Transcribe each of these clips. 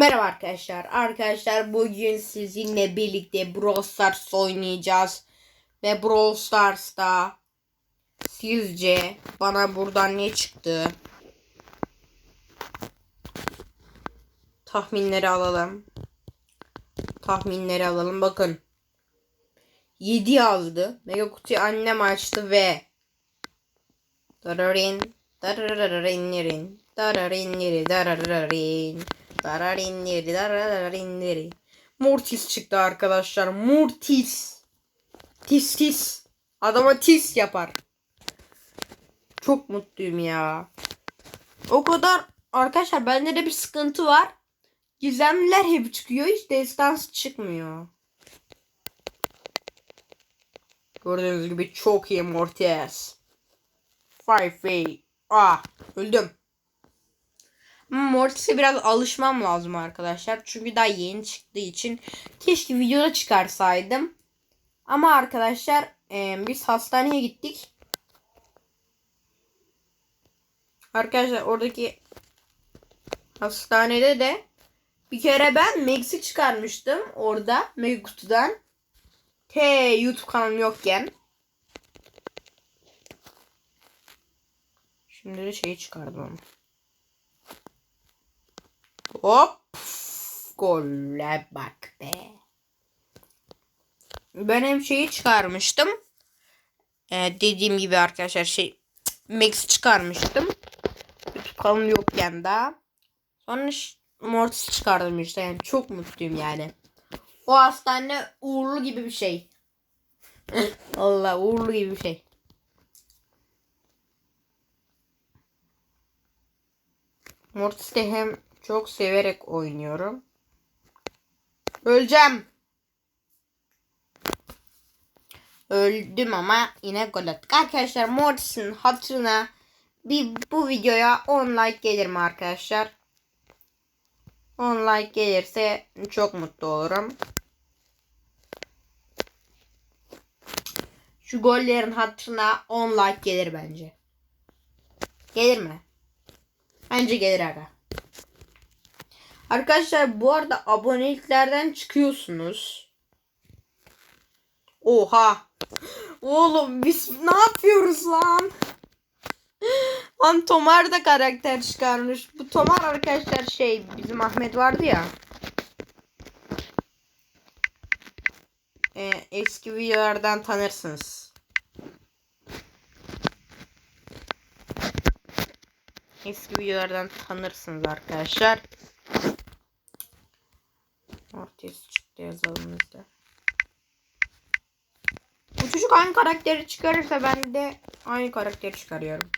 Merhaba arkadaşlar. Arkadaşlar bugün sizinle birlikte Brawl Stars oynayacağız. Ve Brawl Stars'ta sizce bana buradan ne çıktı? Tahminleri alalım. Tahminleri alalım. Bakın. 7 yazdı. Mega kutuyu annem açtı ve Dararin, darararinlerin, dararinleri, darararin, dararinleri, darararinleri. Mortis çıktı arkadaşlar. Mortis. Tis tis. Adama tis yapar. Çok mutluyum ya. O kadar arkadaşlar bende de bir sıkıntı var. Gizemliler hep çıkıyor. Hiç destans çıkmıyor. Gördüğünüz gibi çok iyi Mortis. Five way. Ah öldüm. Mortis'e biraz alışmam lazım arkadaşlar. Çünkü daha yeni çıktığı için keşke videoda çıkarsaydım. Ama arkadaşlar e, biz hastaneye gittik. Arkadaşlar oradaki hastanede de bir kere ben Max'i çıkarmıştım orada Mega kutudan. T YouTube kanalım yokken. Şimdi de şeyi çıkardım ama. Hop. Gole bak be. Ben hem şeyi çıkarmıştım. Ee, dediğim gibi arkadaşlar şey Max çıkarmıştım. Kanalım yokken daha. Sonra Mortis çıkardım işte. Yani çok mutluyum yani. O hastane uğurlu gibi bir şey. Allah uğurlu gibi bir şey. Mortis'te hem çok severek oynuyorum. Öleceğim. Öldüm ama yine gol attık. Arkadaşlar Mortis'in hatırına bir bu videoya 10 like gelir mi arkadaşlar? 10 like gelirse çok mutlu olurum. Şu gollerin hatırına 10 like gelir bence. Gelir mi? Bence gelir aga. Arkadaşlar bu arada aboneliklerden çıkıyorsunuz. Oha. Oğlum biz ne yapıyoruz lan? Lan Tomar da karakter çıkarmış. Bu Tomar arkadaşlar şey bizim Ahmet vardı ya. Ee, eski videolardan tanırsınız. Eski videolardan tanırsınız arkadaşlar. Mortis çıktı yazalım biz de. Bu çocuk aynı karakteri çıkarırsa ben de aynı karakteri çıkarıyorum.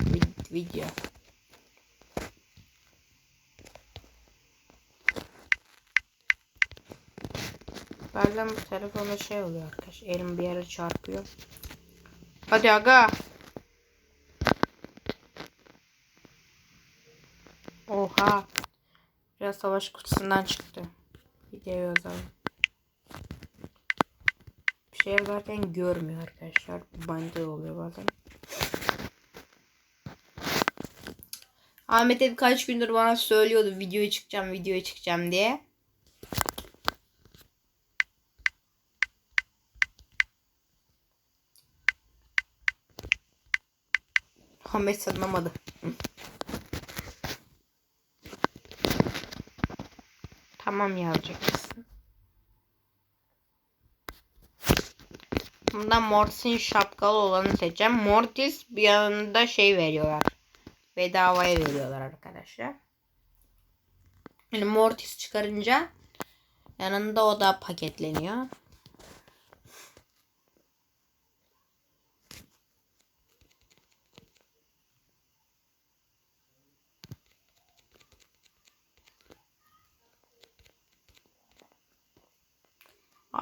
Vid- Video. Bazen bu telefonda şey oluyor arkadaş. Elim bir yere çarpıyor. Hadi aga. Oha. Biraz savaş kutusundan çıktı. Videoyu yazalım. Bir şey yazarken görmüyor arkadaşlar. Bende oluyor bazen. Ahmet'e birkaç gündür bana söylüyordu videoya çıkacağım, videoya çıkacağım diye. Ahmet sanamadı. Tamam yazacaksın. Bundan Mortis'in şapkalı olanı seçeceğim. Mortis bir yanında şey veriyorlar. Bedavaya veriyorlar arkadaşlar. Yani Mortis çıkarınca yanında o da paketleniyor.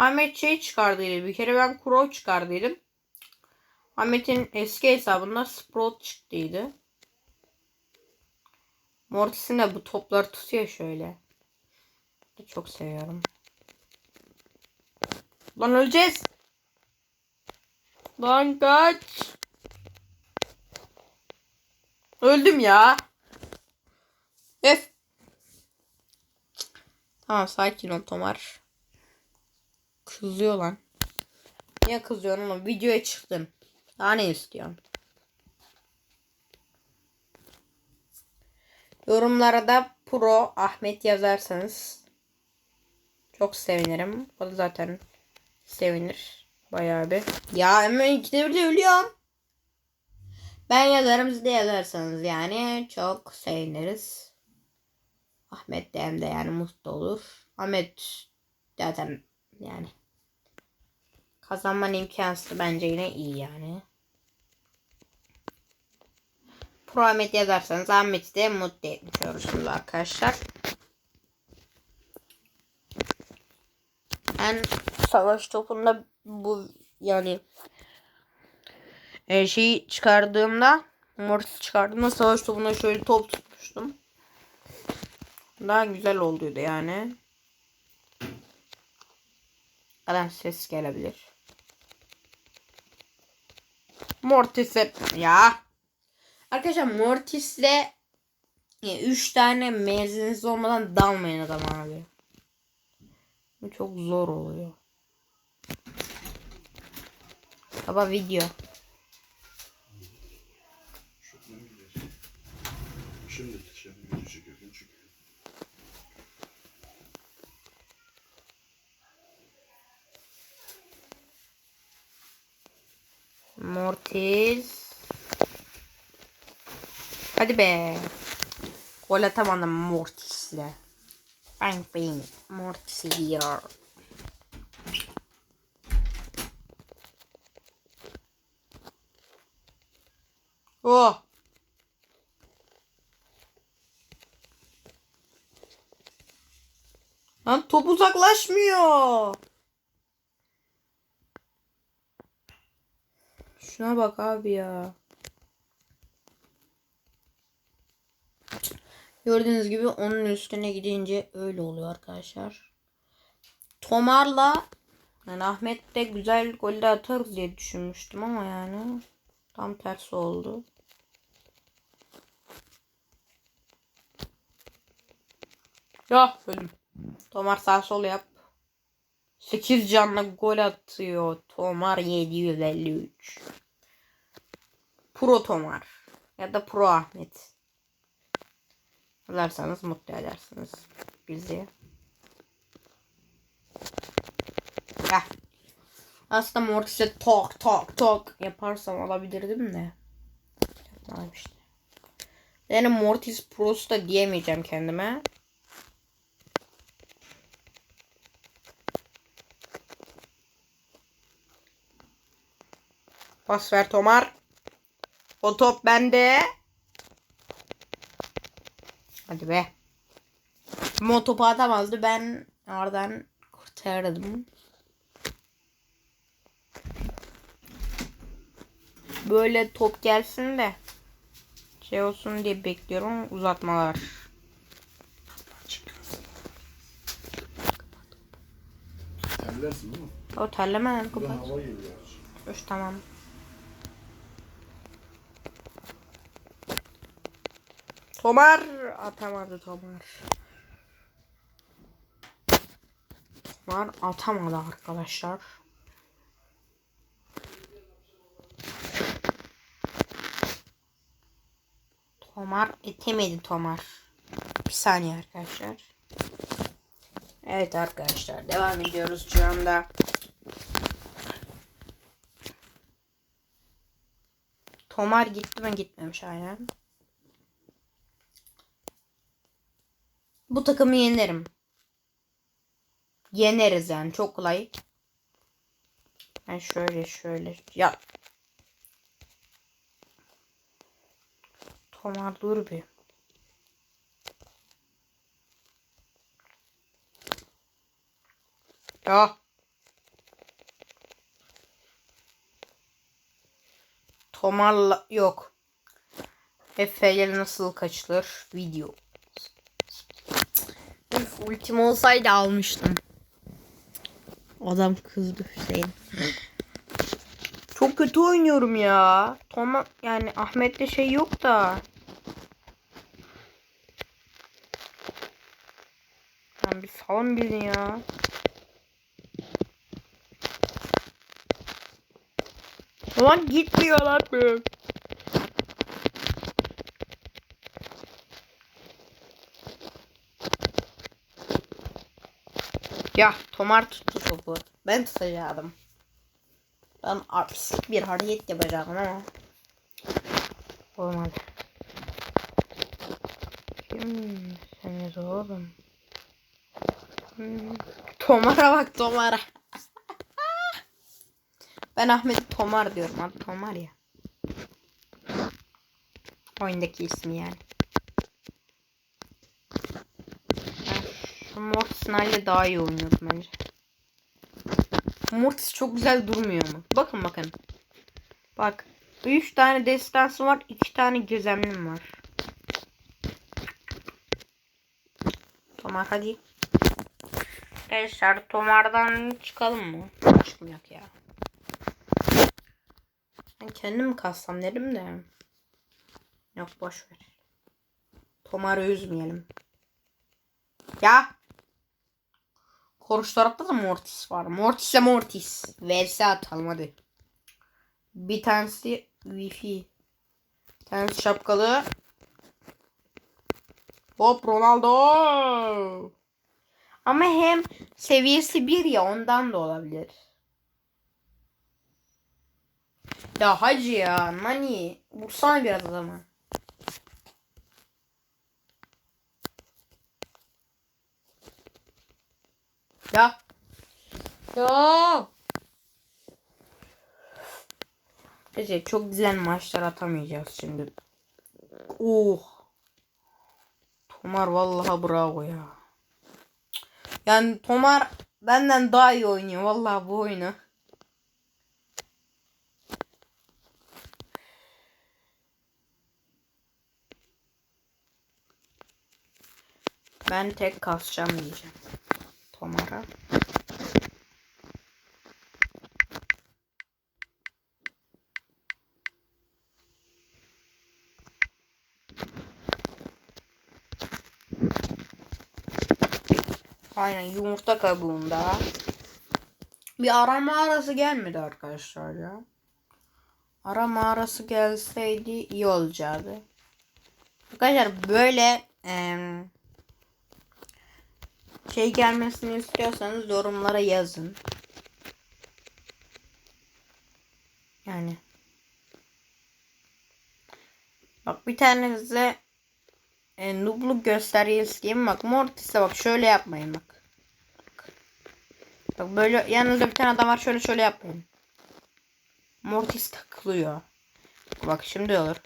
Ahmet şey çıkardıydı. Bir kere ben Crow çıkardıydım. Ahmet'in eski hesabında Sprout çıktıydı. Mortis'in de bu topları tutuyor şöyle. Çok seviyorum. Lan öleceğiz. Lan kaç. Öldüm ya. Öf. Tamam sakin ol Tomar. Kızıyor lan. Niye kızıyorsun oğlum? Videoya çıktım. Daha ne istiyorsun? Yorumlara da Pro Ahmet yazarsanız çok sevinirim. O da zaten sevinir. Bayağı bir. Ya hemen ikide bir de ölüyorum. Ben yazarım siz de yazarsanız yani çok seviniriz. Ahmet de hem de yani mutlu olur. Ahmet zaten yani kazanman imkansız bence yine iyi yani. Pro Ahmet yazarsanız Ahmet'i de mutlu etmiş olursunuz arkadaşlar. Ben savaş topunda bu yani e, şeyi çıkardığımda Mortis çıkardığımda savaş topunda şöyle top tutmuştum. Daha güzel olduydu yani. Adam ses gelebilir. Mortis'e ya. Arkadaşlar Mortis'le 3 tane mezuniniz olmadan dalmayın adam abi. Bu çok zor oluyor. Baba video. Şimdi. Yüzü çıkıyor. gün Mortis. Hadi be. Gol atamadım Mortis'le. Bang bang. Mortis here. Oh. Lan top uzaklaşmıyor. Şuna bak abi ya. Gördüğünüz gibi onun üstüne gidince öyle oluyor arkadaşlar. Tomar'la yani Ahmet de güzel golle atarız diye düşünmüştüm ama yani tam tersi oldu. Ya ölüm. Tomar sağ sol yap. 8 canla gol atıyor. Tomar 753. Pro Tomar. Ya da Pro Ahmet. Yazarsanız mutlu edersiniz bizi. Heh. Aslında Mortis'e tok tok tok yaparsam alabilirdim de. Yapmadım işte. Yani Mortis Pro'su da diyemeyeceğim kendime. Pas ver Tomar. O top bende. Hadi be. Ama o topu atamazdı. Ben oradan kurtardım. Böyle top gelsin de şey olsun diye bekliyorum uzatmalar. Terlersin değil mi? O terleme lan Buradan kapat. hava geliyor. Üç tamam. Tomar atamadı Tomar. Tomar atamadı arkadaşlar. Tomar etemedi Tomar. Bir saniye arkadaşlar. Evet arkadaşlar devam ediyoruz şu anda. Tomar gitti mi gitmemiş aynen. Bu takımı yenerim. Yeneriz yani çok kolay. Ben şöyle şöyle ya. Tomar dur bir. Ya. Tomarla yok. Efe'yle nasıl kaçılır? Video. Ultim olsaydı almıştım. Adam kızdı Hüseyin. Çok kötü oynuyorum ya. Toma yani Ahmet'te şey yok da. Lan bir salın bizi ya. Ulan gitmiyor lan Ya Tomar tuttu topu. Ben tutacaktım. Ben artistik bir hareket yapacaktım ama. Olmadı. Kim seni oğlum? Hmm. Tomar'a bak Tomar'a. ben Ahmet Tomar diyorum. Adı Tomar ya. Oyundaki ismi yani. Ben şu Mortis'in haliyle daha iyi oynuyordu bence. Mortis çok güzel durmuyor mu? Bakın bakın. Bak. 3 tane destansı var. 2 tane gizemlim var. Tomar hadi. Arkadaşlar Tomar'dan çıkalım mı? Çıkmayak ya. Ben kendim kassam dedim de. Yok boş ver. Tomar'ı üzmeyelim. Ya. Koruş tarafta da Mortis var. Mortis'e Mortis. Vs atalım hadi. Bir tanesi Wi-Fi. Bir tanesi şapkalı. Hop Ronaldo. Ama hem seviyesi bir ya ondan da olabilir. Ya hacı ya Nani vursana biraz adamı. Ya. Ya. Neyse çok güzel maçlar atamayacağız şimdi. Oh. Tomar vallahi bravo ya. Yani Tomar benden daha iyi oynuyor vallahi bu oyunu. Ben tek kasacağım diyeceğim. Tomar'a. Aynen yumurta kabuğunda. Bir arama arası gelmedi arkadaşlar ya. Arama arası gelseydi iyi olacaktı. Arkadaşlar böyle eee, şey gelmesini istiyorsanız yorumlara yazın. Yani. Bak bir tane size e, nubluk göstereyim isteyeyim. Bak Mortis'e bak şöyle yapmayın bak. Bak, böyle yanınızda bir tane adam var şöyle şöyle yapmayın. Mortis takılıyor. Bak şimdi olur.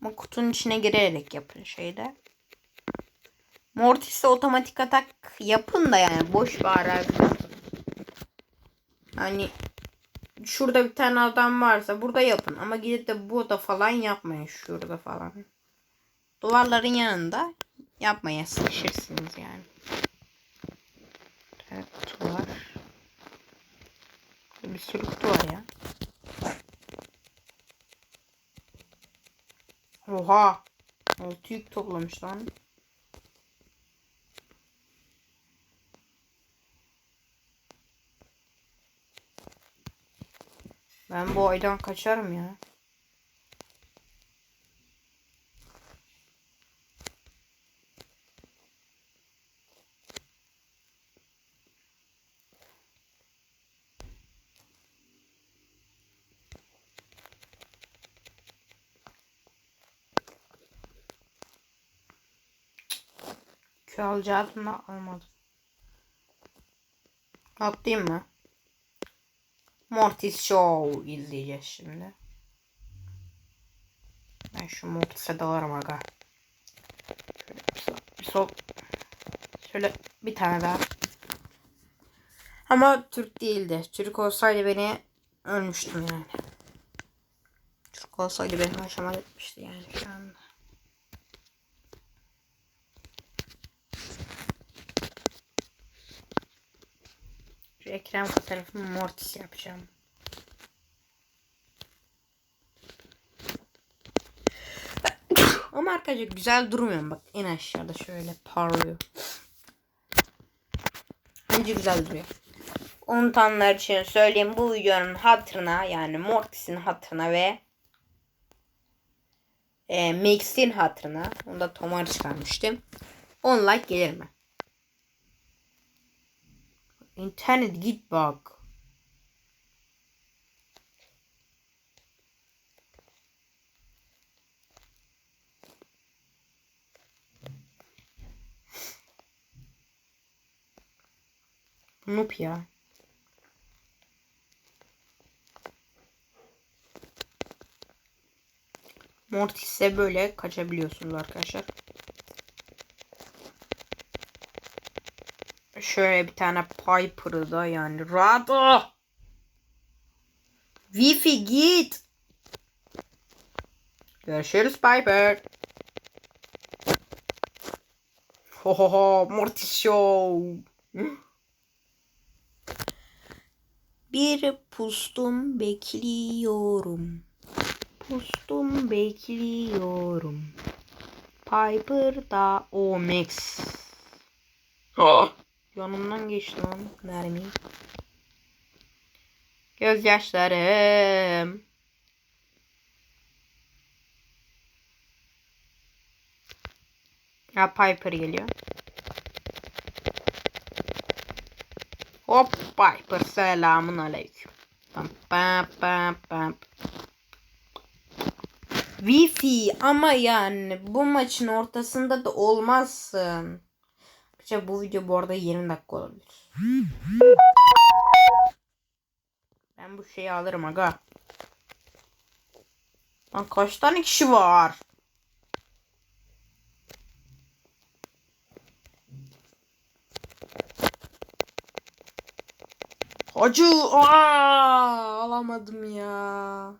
Ama kutunun içine girerek yapın şeyde. Mortis'e otomatik atak yapın da yani boş ara. Hani şurada bir tane adam varsa burada yapın ama gidip de burada falan yapmayın şurada falan. Duvarların yanında yapmaya sıkışırsınız yani. Evet kutu var. Bir sürü kutu var ya. Oha. Altı yük toplamış lan. Ben bu aydan kaçarım ya. Alacaktım da almadım. Atlayayım mı? Mortis Show izleyeceğiz şimdi. Ben şu Mortis'e dalarım aga. Şöyle bir sol. Şöyle bir tane daha. Ama Türk değildi. Türk olsaydı beni ölmüştüm yani. Türk olsaydı beni haşamat etmişti yani şu anda. Şu ekran fotoğrafımı Mortis yapacağım. Ama arkadaşlar güzel durmuyor mu? Bak en aşağıda şöyle parlıyor. Bence güzel duruyor. Unutanlar için söyleyeyim bu videonun hatırına yani Mortis'in hatırına ve e, Max'in hatırına onu da Tomar çıkarmıştım. 10 like gelir mi? İnternet git bak. Noob ya. Mortis'e böyle kaçabiliyorsunuz arkadaşlar. Şöyle bir tane Piper'ı da yani rahat ol. Wi-Fi git. Görüşürüz Piper. Ho ho ho Mortis Show. Bir pustum bekliyorum. Pustum bekliyorum. Piper da o Max. Yanımdan geçti lan mermi. Gözyaşlarım. Ya Piper geliyor. Hop Piper selamun aleyküm. Pam pam pam pam. Wi-Fi ama yani bu maçın ortasında da olmazsın. Arkadaşlar bu video bu arada 20 dakika olabilir. Ben bu şeyi alırım aga. Lan kaç tane kişi var? Hacı aa, alamadım ya.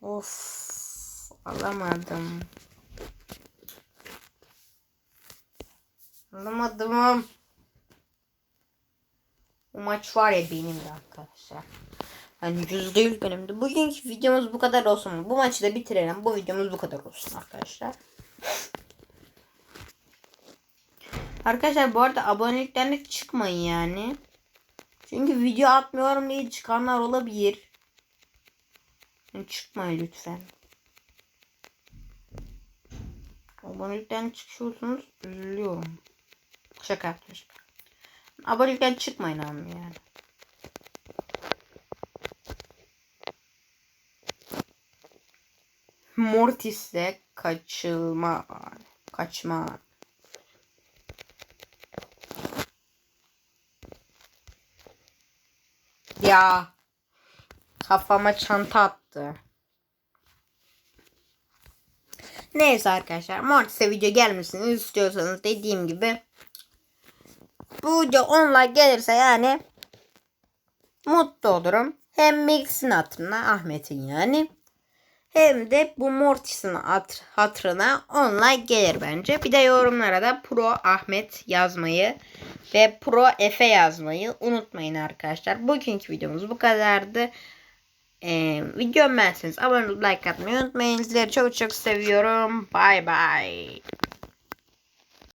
Of alamadım. Alamadım. Bu maç var ya benim de arkadaşlar. Yani yüzde yüz benim de. Bugünkü videomuz bu kadar olsun. Bu maçı da bitirelim. Bu videomuz bu kadar olsun arkadaşlar. Arkadaşlar bu arada aboneliklerine çıkmayın yani. Çünkü video atmıyorum diye çıkanlar olabilir. Yani çıkmayın lütfen. Abonelikten çıkıyorsunuz üzülüyorum. Şaka şaka. Abonelikten çıkmayın ama yani. Mortis'le kaçılma kaçma Ya kafama çanta attı. Neyse arkadaşlar Mortis'e video gelmesini istiyorsanız dediğim gibi bu video 10 like gelirse yani mutlu olurum. Hem Mix'in hatırına Ahmet'in yani. Hem de bu Mortis'in hat hatırına 10 like gelir bence. Bir de yorumlara da Pro Ahmet yazmayı ve Pro Efe yazmayı unutmayın arkadaşlar. Bugünkü videomuz bu kadardı. Ee, videomu beğenseniz abone olup like atmayı unutmayın. Sizleri çok çok seviyorum. Bay bay.